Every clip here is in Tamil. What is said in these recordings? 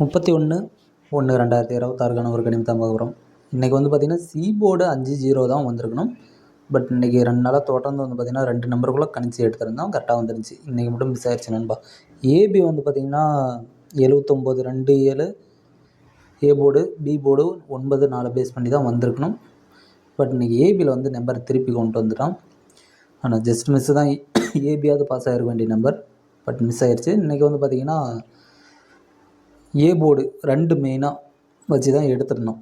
முப்பத்தி ஒன்று ஒன்று ரெண்டாயிரத்தி இருபத்தாறுக்கான ஒரு கணிதம் தான் பார்க்க போகிறோம் இன்றைக்கி வந்து பார்த்திங்கன்னா சி போர்டு அஞ்சு ஜீரோ தான் வந்திருக்கணும். பட் இன்றைக்கி ரெண்டு நாளாக தொடர்ந்து வந்து பார்த்திங்கன்னா ரெண்டு நம்பருக்குள்ளே கணிச்சு எடுத்திருந்தோம். கரெக்டாக வந்துருந்துச்சு. இன்றைக்கி மட்டும் மிஸ் ஆயிடுச்சு நண்பா. ஏபி வந்து பார்த்திங்கன்னா எழுவத்தொம்போது ரெண்டு ஏழு. ஏ போர்டு பி போர்டு ஒன்பது நாலு பேஸ் பண்ணி தான் வந்திருக்கணும். பட் இன்றைக்கி ஏபியில் வந்து நம்பர் திருப்பி கொண்டு வந்துட்டோம் ஆனால் ஜஸ்ட் மிஸ் தான். ஏபியாவது பாஸ் ஆகிருக்க வேண்டிய நம்பர் பட் மிஸ் ஆயிடுச்சு இன்றைக்கி வந்து பார்த்திங்கன்னா ஏ போர்டு ரெண்டு மெயினாக வச்சு தான் எடுத்துடணும்.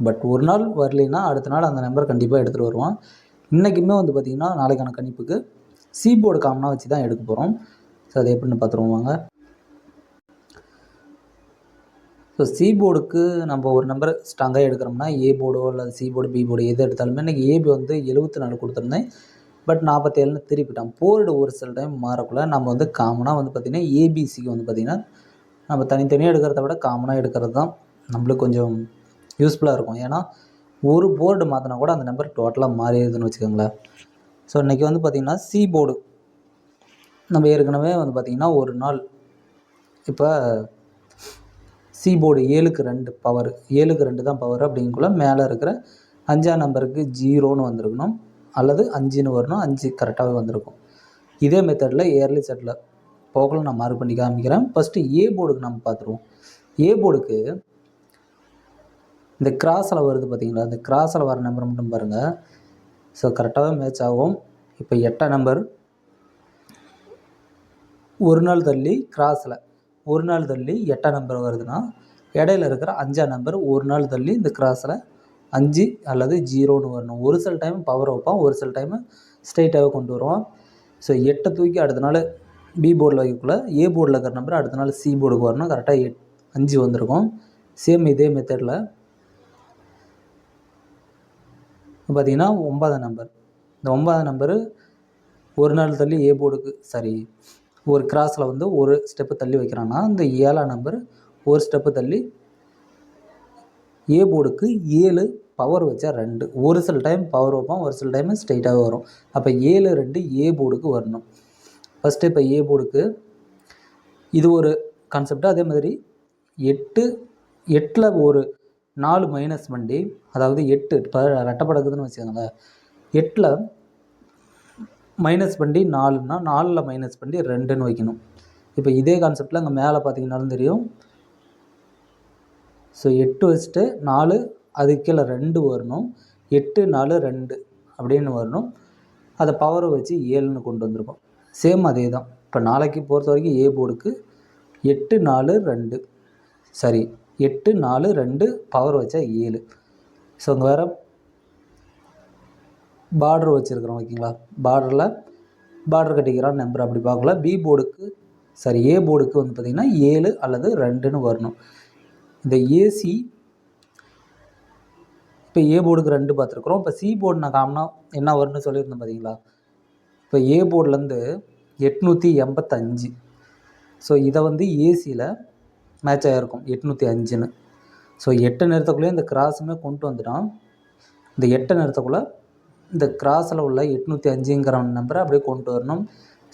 பட் ஒரு நாள் வரலைன்னா அடுத்த நாள் அந்த நம்பர் கண்டிப்பாக எடுத்துகிட்டு வருவான். இன்றைக்குமே வந்து பார்த்திங்கன்னா நாளைக்கான கணிப்புக்கு சி போர்டு காமனாக வச்சு தான் எடுக்க போகிறோம் ஸோ அது எப்படின்னு பார்த்துருவாங்க ஸோ சி போர்டுக்கு நம்ம ஒரு நம்பர் ஸ்ட்ராங்காக எடுக்கிறோம்னா ஏ போர்டோ அல்லது சி போர்டு பி போர்டு எது எடுத்தாலுமே இன்றைக்கி ஏபி வந்து எழுபத்தி நாலு கொடுத்துருந்தேன். பட் நாற்பத்தேழுன்னு திருப்பிட்டான். போர்டு ஒரு சில டைம் மாறக்குள்ள நம்ம வந்து காமனாக வந்து பார்த்திங்கன்னா ஏபிசிக்கு வந்து பார்த்திங்கன்னா நம்ம தனித்தனியாக எடுக்கிறத விட காமனாக எடுக்கிறது தான் நம்மளுக்கு கொஞ்சம் யூஸ்ஃபுல்லாக இருக்கும். ஏன்னா ஒரு போர்டு மாற்றினா கூட அந்த நம்பர் டோட்டலாக மாறிடுதுன்னு வச்சுக்கோங்களேன். ஸோ இன்றைக்கி வந்து பார்த்திங்கன்னா சி போர்டு நம்ம ஏற்கனவே வந்து பார்த்திங்கன்னா ஒரு நாள் இப்போ சி போர்டு ஏழுக்கு ரெண்டு பவர் ஏழுக்கு ரெண்டு தான் பவர் அப்படிங்குள்ள மேலே இருக்கிற அஞ்சாம் நம்பருக்கு ஜீரோன்னு வந்திருக்கணும். அல்லது அஞ்சுன்னு வரணும் அஞ்சு கரெக்டாகவே வந்திருக்கும். இதே மெத்தடில் இயர்லி செட்டில் போகல நான் மார்க் பண்ணி காமிக்கிறேன். ஃபஸ்ட்டு ஏ போர்டுக்கு நம்ம பார்த்துருவோம். ஏ போர்டுக்கு இந்த கிராஸில் வருது பார்த்தீங்களா? இந்த கிராஸில் வர நம்பர் மட்டும் பாருங்கள் ஸோ கரெக்டாக மேட்ச் ஆகும். இப்போ எட்டாம் நம்பர் ஒரு நாள் தள்ளி கிராஸில் ஒரு நாள் தள்ளி எட்டாம் நம்பர் வருதுன்னா இடையில இருக்கிற அஞ்சாம் நம்பர் ஒரு நாள் தள்ளி இந்த கிராஸில் அஞ்சு அல்லது ஜீரோன்னு வரணும். ஒரு சில டைம் பவர் வைப்பான் ஒரு சில டைமு ஸ்ட்ரைட்டாகவே கொண்டு வருவான் ஸோ எட்டை தூக்கி அடுத்த நாள் பி போர்டில் வைக்கக்குள்ள ஏ போர்டில் இருக்கிற நம்பர் அடுத்த நாள் சி போர்டுக்கு வரணும். கரெக்டாக எட் அஞ்சு வந்திருக்கும். சேம் இதே மெத்தடில் பார்த்தீங்கன்னா ஒன்பதாம் நம்பர் இந்த ஒன்பதாம் நம்பரு ஒரு நாள் தள்ளி ஏ போர்டுக்கு சாரி ஒரு கிராஸில் வந்து ஒரு ஸ்டெப்பு தள்ளி வைக்கிறான்னா இந்த ஏழாம் நம்பர் ஒரு ஸ்டெப்பு தள்ளி ஏ போர்டுக்கு ஏழு பவர் வச்சா ரெண்டு. ஒரு சில டைம் பவர் வைப்போம் ஒரு சில டைம் ஸ்ட்ரைட்டாகவே வரும். அப்போ ஏழு ரெண்டு ஏ போர்டுக்கு வரணும். ஃபஸ்ட்டு இப்போ ஏ போர்டுக்கு இது ஒரு கான்செப்டாக அதே மாதிரி எட்டு எட்டில் ஒரு நாலு மைனஸ் பண்ணி அதாவது எட்டு இப்போ ரெட்டப்படக்குதுன்னு வச்சுக்கோங்களேன். எட்டில் மைனஸ் பண்ணி நாலுன்னா நாலில் மைனஸ் பண்ணி ரெண்டுன்னு வைக்கணும். இப்போ இதே கான்செப்டில் அங்கே மேலே பார்த்தீங்கன்னாலும் தெரியும். ஸோ எட்டு வச்சுட்டு நாலு அதுக்கு கீழே ரெண்டு வரணும். எட்டு நாலு ரெண்டு அப்படின்னு வரணும். அதை பவரை வச்சு ஏழுன்னு கொண்டு வந்திருக்கோம். சேம் அதே தான். இப்போ நாளைக்கு பொறுத்த வரைக்கும் ஏ போர்டுக்கு எட்டு நாலு ரெண்டு. சரி எட்டு நாலு ரெண்டு பவர் வச்சா ஏழு. ஸோ அங்கே வேறு பார்டர் வச்சுருக்குறோம் ஓகேங்களா பார்டரில் பார்டர் கட்டிக்கிறான் நம்பர் அப்படி பார்க்கல பி போர்டுக்கு சாரி ஏ போர்டுக்கு வந்து பார்த்திங்கன்னா ஏழு அல்லது ரெண்டுன்னு வரணும். இந்த ஏசி இப்போ ஏ போர்டுக்கு ரெண்டு பார்த்துருக்குறோம். இப்போ சி போர்டு நான் காமனாக என்ன வரும்னு சொல்லியிருந்தேன் பார்த்தீங்களா இப்போ ஏ போர்ட்லேருந்து எட்நூற்றி எண்பத்தஞ்சு. ஸோ இதை வந்து ஏசியில் மேட்ச் ஆகிருக்கும் எட்நூற்றி அஞ்சுன்னு. ஸோ எட்டு நேரத்துக்குள்ளேயே இந்த கிராஸுமே கொண்டு வந்துட்டான் இந்த எட்டு நேரத்துக்குள்ளே இந்த கிராஸில் உள்ள எட்நூற்றி அஞ்சுங்கிற நம்பரை அப்படியே கொண்டு வரணும்.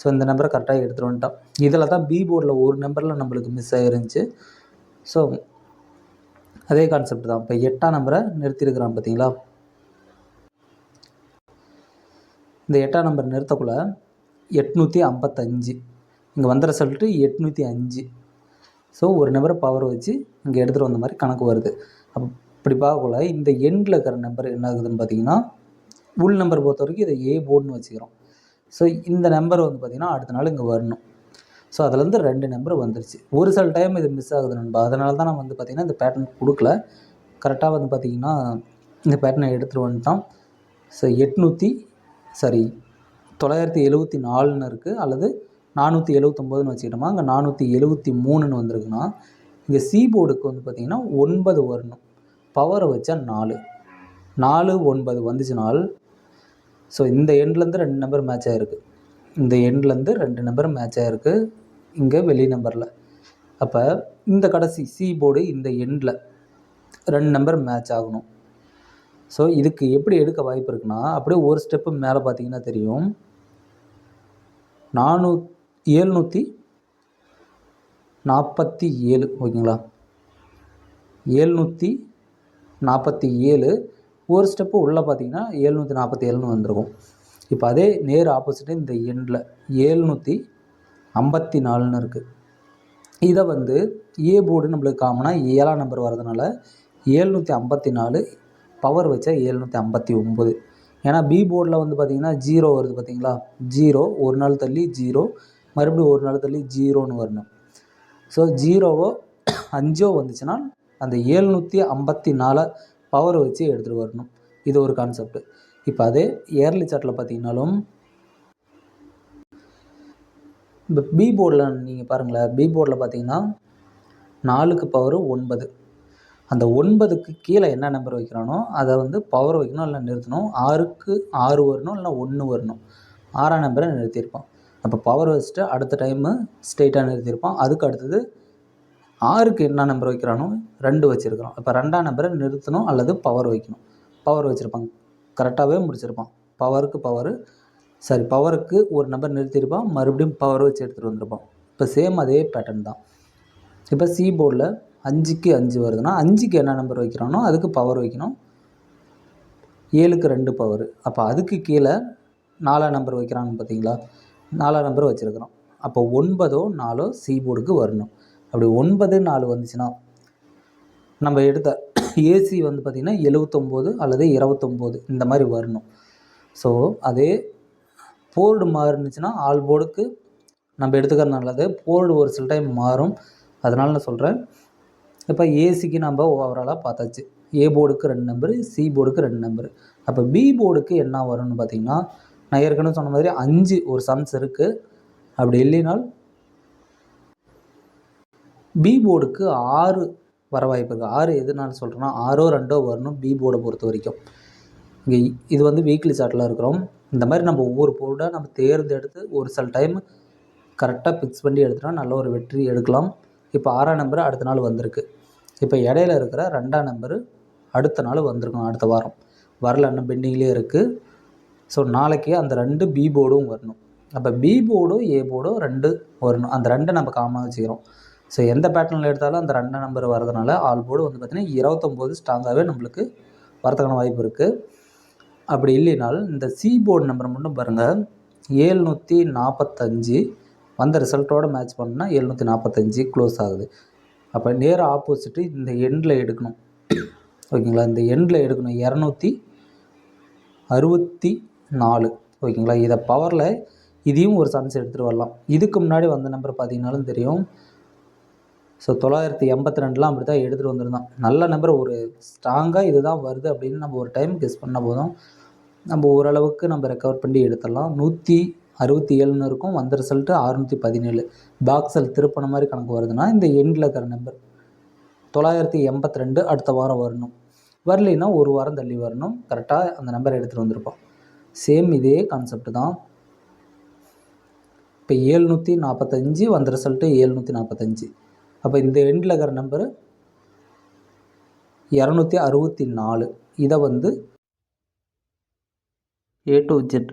ஸோ இந்த நம்பரை கரெக்டாக எடுத்துகிட்டு வந்துட்டான் இதில் தான் பி போர்டில் ஒரு நம்பரில் நம்மளுக்கு மிஸ் ஆகிருந்துச்சு ஸோ அதே கான்செப்ட் தான். இப்போ எட்டாம் நம்பரை நிறுத்தியிருக்கிறான் பார்த்தீங்களா? இந்த எட்டாம் நம்பர் நிறுத்தக்குள்ள எட்நூற்றி ஐம்பத்தஞ்சு. இங்கே வந்துட சொல்லிட்டு எட்நூற்றி அஞ்சு ஸோ ஒரு நம்பரை பவர் வச்சு இங்கே எடுத்துகிட்டு வந்த மாதிரி கணக்கு வருது. அப்போ இப்படி பார்க்கக்குள்ள இந்த எண்டில் இருக்கிற நம்பர் என்ன ஆகுதுன்னு பார்த்தீங்கன்னா உள் நம்பர் பொறுத்த வரைக்கும் இதை ஏ போர்டுன்னு வச்சுக்கிறோம். ஸோ இந்த நம்பர் வந்து பார்த்திங்கன்னா அடுத்த நாள் இங்கே வரணும். ஸோ அதுலேருந்து ரெண்டு நம்பர் வந்துருச்சு. ஒரு சில டைம் இது மிஸ் ஆகுது நண்பா. அதனால தான் நான் வந்து பார்த்திங்கன்னா இந்த பேட்டர்ன் கொடுக்கல. கரெக்டாக வந்து பார்த்திங்கன்னா இந்த பேட்டர்னை எடுத்துகிட்டு வந்துட்டோம் ஸோ எட்நூற்றி சாரி தொள்ளாயிரத்தி எழுபத்தி நாலுன்னு இருக்குது அல்லது நானூற்றி எழுவத்தொம்போதுன்னு வச்சுக்கிட்டோமா அங்கே நானூற்றி எழுபத்தி மூணுன்னு வந்திருக்குன்னா இங்கே சி போர்டுக்கு வந்து பார்த்திங்கன்னா ஒன்பது வரணும். பவரை வச்சா நாலு. நாலு ஒன்பது வந்துச்சுனால் ஸோ இந்த எண்ட்லேருந்து ரெண்டு நம்பர் மேட்ச் ஆகிருக்கு இந்த எண்ட்லேருந்து ரெண்டு நம்பர் மேட்ச் ஆகிருக்கு இங்கே வெளி நம்பரில் அப்போ இந்த கடைசி சி போர்டு இந்த எண்டில் ரெண்டு நம்பர் மேட்ச் ஆகணும். ஸோ இதுக்கு எப்படி எடுக்க வாய்ப்பு இருக்குன்னா அப்படியே ஒரு ஸ்டெப்பு மேலே பார்த்தீங்கன்னா தெரியும். நானூ ஏழ்நூற்றி நாற்பத்தி ஏழு ஓகேங்களா? ஏழ்நூற்றி நாற்பத்தி ஏழு ஒரு ஸ்டெப்பு உள்ளே பார்த்தீங்கன்னா ஏழ்நூற்றி நாற்பத்தி ஏழுன்னு வந்திருக்கும். இப்போ அதே நேர் ஆப்போசிட்டு இந்த எண்ணில் ஏழ்நூற்றி ஐம்பத்தி நாலுன்னு இருக்குது இதை வந்து ஏ போர்டு நம்மளுக்கு காமனாக ஏழாம் நம்பர் வரதுனால ஏழ்நூற்றி ஐம்பத்தி நாலு பவர் வச்சா ஏழ்நூற்றி ஐம்பத்தி ஒம்பது ஏன்னா பி போர்டில் வந்து பார்த்திங்கன்னா ஜீரோ வருது பார்த்தீங்களா ஜீரோ ஒரு நாள் தள்ளி ஜீரோ மறுபடியும் ஒரு நாள் தள்ளி ஜீரோன்னு வரணும். ஸோ ஜீரோவோ அஞ்சோ வந்துச்சுன்னா அந்த ஏழ்நூற்றி ஐம்பத்தி நாலை பவர் வச்சு எடுத்துகிட்டு வரணும். இது ஒரு கான்செப்ட் இப்போ அதே ஏர்லி சார்ட்டில் பார்த்தீங்கன்னாலும் இப்போ பி போர்டில் நீங்கள் பாருங்களேன் பி போர்டில் பார்த்தீங்கன்னா நாலுக்கு பவர் ஒன்பது. அந்த ஒன்பதுக்கு கீழே என்ன நம்பர் வைக்கிறானோ அதை வந்து பவர் வைக்கணும் இல்லை நிறுத்தணும். ஆறுக்கு ஆறு வரணும் இல்லை ஒன்று வரணும். ஆறாம் நம்பரை நிறுத்தியிருப்பான். அப்போ பவர் வச்சுட்டு அடுத்த டைமு ஸ்ட்ரெயிட்டாக நிறுத்தியிருப்பான். அதுக்கு அடுத்தது ஆறுக்கு என்ன நம்பர் வைக்கிறானோ ரெண்டு வச்சுருக்கிறோம் இப்போ ரெண்டாம் நம்பரை நிறுத்தணும் அல்லது பவர் வைக்கணும். பவர் வச்சுருப்பாங்க கரெக்டாகவே முடிச்சிருப்பான். பவருக்கு பவரு சாரி பவருக்கு ஒரு நம்பர் நிறுத்தியிருப்பான். மறுபடியும் பவர் வச்சு எடுத்துகிட்டு வந்திருப்பான். இப்போ சேம் அதே பேட்டர்ன் தான். இப்போ சி போர்டில் அஞ்சுக்கு அஞ்சு வருதுன்னா அஞ்சுக்கு என்ன நம்பர் வைக்கிறானோ அதுக்கு பவர் வைக்கணும். ஏழுக்கு ரெண்டு பவர் அப்போ அதுக்கு கீழே நாலாம் நம்பர் வைக்கிறான்னு பார்த்தீங்களா? நாலாம் நம்பர் வச்சுருக்குறோம். அப்போ ஒன்பதோ நாலோ சி போர்டுக்கு வரணும். அப்படி ஒன்பது நாலு வந்துச்சுன்னா நம்ம எடுத்த ஏசி வந்து பார்த்திங்கன்னா எழுவத்தொம்போது அல்லது இருபத்தொம்போது இந்த மாதிரி வரணும். ஸோ அதே போர்டு மாறுனுச்சுன்னா ஆல் போர்டுக்கு நம்ம எடுத்துக்கிறது நல்லது. போர்டு ஒரு சில டைம் மாறும். அதனால நான் சொல்கிறேன் இப்போ ஏசிக்கு நம்ம ஓவராலாக பார்த்தாச்சு. ஏ போர்டுக்கு ரெண்டு நம்பரு சி போர்டுக்கு ரெண்டு நம்பரு அப்போ பி போர்டுக்கு என்ன வரும்னு பார்த்தீங்கன்னா நான் ஏற்கனவே சொன்ன மாதிரி அஞ்சு ஒரு சம்ஸ் இருக்குது அப்படி இல்லைனால் பி போர்டுக்கு ஆறு வர வாய்ப்பு இருக்குது ஆறு எதுனால சொல்கிறேன்னா ஆறோ ரெண்டோ வரணும் பி போர்டை பொறுத்த வரைக்கும். இங்கே இது வந்து வீக்லி சார்ட்டில் இருக்கிறோம். இந்த மாதிரி நம்ம ஒவ்வொரு போர்டாக நம்ம தேர்ந்தெடுத்து ஒரு சில டைம் கரெக்டாக ஃபிக்ஸ் பண்ணி எடுத்துட்டா நல்ல ஒரு வெற்றி எடுக்கலாம். இப்போ ஆறாம் நம்பர் அடுத்த நாள் வந்திருக்கு. இப்போ இடையில இருக்கிற ரெண்டாம் நம்பரு அடுத்த நாள் வந்திருக்கும் அடுத்த வாரம். வரல இன்னும் பெண்டிங்லேயே இருக்குது ஸோ நாளைக்கு அந்த ரெண்டு பி போர்டும் வரணும். அப்போ பி போர்டும் ஏ போர்டும் ரெண்டு வரணும். அந்த ரெண்டை நம்ம காமனாக வச்சுக்கிறோம். ஸோ எந்த பேட்டர்னில் எடுத்தாலும் அந்த ரெண்டாம் நம்பர் வரதுனால ஆல் போர்டு வந்து பார்த்திங்கன்னா இருபத்தொம்போது ஸ்ட்ராங்காகவே நம்மளுக்கு வரதுக்கான வாய்ப்பு இருக்குது அப்படி இல்லைனாலும் இந்த சி போர்டு நம்பர் மட்டும் பாருங்கள் ஏழ்நூற்றி நாற்பத்தஞ்சு வந்த ரிசல்ட்டோட மேட்ச் பண்ணால் எழுநூற்றி நாற்பத்தஞ்சு க்ளோஸ் ஆகுது. அப்போ நேராக ஆப்போசிட்டு இந்த எண்டில் எடுக்கணும். ஓகேங்களா? இந்த எண்டில் எடுக்கணும் இரநூத்தி அறுபத்தி நாலு. ஓகேங்களா? இதை பவரில் இதையும் ஒரு சான்ஸ் எடுத்துகிட்டு வரலாம். இதுக்கு முன்னாடி வந்த நம்பர் பார்த்தீங்கனாலும் தெரியும். ஸோ தொள்ளாயிரத்தி எண்பத்தி ரெண்டுலாம் அப்படி தான் எடுத்துகிட்டு வந்திருந்தோம் நல்ல நம்பர் ஒரு ஸ்ட்ராங்காக இது தான் வருது அப்படின்னு நம்ம ஒரு டைம் கெஸ் பண்ண போதும். நம்ம ஓரளவுக்கு நம்ம ரெக்கவர் பண்ணி எடுத்துடலாம். நூற்றி அறுபத்தி ஏழுன்னு இருக்கும். வந்த ரிசல்ட்டு அறுநூற்றி பதினேழு. பாக்ஸில் திருப்பின மாதிரி கணக்கு வருதுன்னா இந்த எண்டில் இருக்கிற நம்பர் தொள்ளாயிரத்தி எண்பத்தி ரெண்டு அடுத்த வாரம் வரணும். வரலைன்னா ஒரு வாரம் தள்ளி வரணும். கரெக்டாக அந்த நம்பரை எடுத்துகிட்டு வந்திருப்போம். சேம் இதே கான்செப்ட் தான். இப்போ ஏழ்நூற்றி நாற்பத்தஞ்சு வந்த ரிசல்ட்டு ஏழ்நூற்றி நாற்பத்தஞ்சு. அப்போ இந்த எண்டில் இருக்கிற நம்பரு இரநூத்தி அறுபத்தி நாலு. இதை வந்து ஏ டு ஜெட்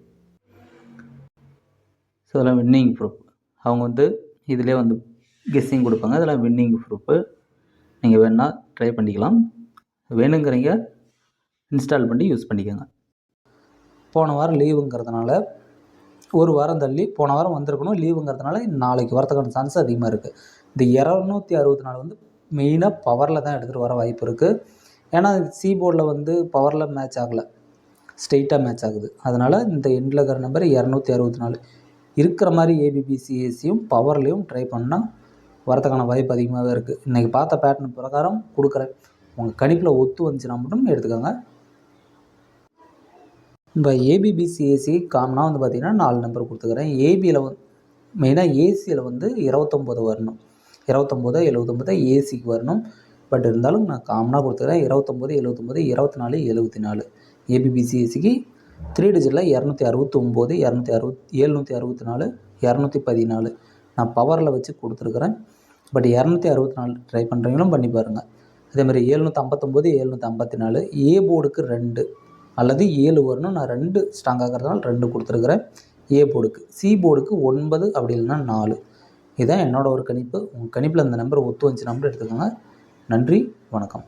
ஸோ அதெல்லாம் வின்னிங் ப்ரூஃப் அவங்க வந்து இதிலே வந்து கெஸ்ஸிங் கொடுப்பாங்க. அதெல்லாம் வின்னிங் ப்ரூஃபு நீங்கள் வேணால் ட்ரை பண்ணிக்கலாம். வேணுங்கிறீங்க இன்ஸ்டால் பண்ணி யூஸ் பண்ணிக்கோங்க. போன வாரம் லீவுங்கிறதுனால ஒரு வாரம் தள்ளி போன வாரம் வந்திருக்கணும். லீவுங்கிறதுனால நாளைக்கு வரத்துக்கான சான்ஸ் அதிகமாக இருக்குது இந்த இரநூத்தி அறுபத்தி நாலு வந்து மெயினாக பவரில் தான் எடுத்துகிட்டு வர வாய்ப்பு இருக்குது ஏன்னா சி போர்டில் வந்து பவரில் மேட்ச் ஆகலை. ஸ்ட்ரெயிட்டாக மேட்ச் ஆகுது. அதனால் இந்த எண்டில் இருக்கிற நம்பர் இரநூத்தி அறுபத்தி நாலு. இருக்கிற மாதிரி ஏபிபிசிஎஸ்சியும் பவர்லேயும் ட்ரை பண்ணால் வரதுக்கான வாய்ப்பு அதிகமாகவே இருக்குது இன்றைக்கி பார்த்த பேட்டர்ன் பிரகாரம் கொடுக்குறேன். உங்கள் கணிப்பில் ஒத்து வந்துச்சுன்னா மட்டும் எடுத்துக்கோங்க. இப்போ ஏபிபிசிஏசி காமனாக வந்து பார்த்திங்கன்னா நாலு நம்பர் கொடுத்துக்கிறேன் ஏபியில் வந்து மெயினாக ஏசியில் வந்து இருபத்தொம்போது வரணும். இருபத்தொம்போது எழுபத்தொம்போது ஏசிக்கு வரணும். பட் இருந்தாலும் நான் காமனாக கொடுத்துக்கிறேன். இருபத்தொம்போது எழுபத்தொம்போது இருபத்தி நாலு எழுபத்தி நாலு. ஏபிபிசிஎஸ்சிக்கு த்ரீ டிஜிட்டில் இரநூத்தி அறுபத்தொம்போது இரநூத்தி அறுபத் ஏழ்நூற்றி அறுபத்தி நாலு இரநூத்தி பதினாலு. நான் பவரில் வச்சு கொடுத்துருக்குறேன். பட் இரநூத்தி அறுபத்தி நாலு ட்ரை பண்ணுறீங்களும் பண்ணி பாருங்கள் அதேமாதிரி ஏழ்நூற்றி ஐம்பத்தொம்போது ஏழ்நூற்றி ஐம்பத்தி நாலு ஏ போர்டுக்கு ரெண்டு அல்லது ஏழு வரணும் நான் ரெண்டு ஸ்ட்ராங் ஆகிறதுனால ரெண்டு கொடுத்துருக்குறேன். ஏ போர்டுக்கு சி போர்டுக்கு ஒன்பது அப்படி இல்லைன்னா நாலு. இதுதான் என்னோட ஒரு கணிப்பு. உங்கள் கணிப்பில் அந்த நம்பர் ஒத்து வந்துச்சு நம்பர் எடுத்துக்கோங்க. நன்றி வணக்கம்.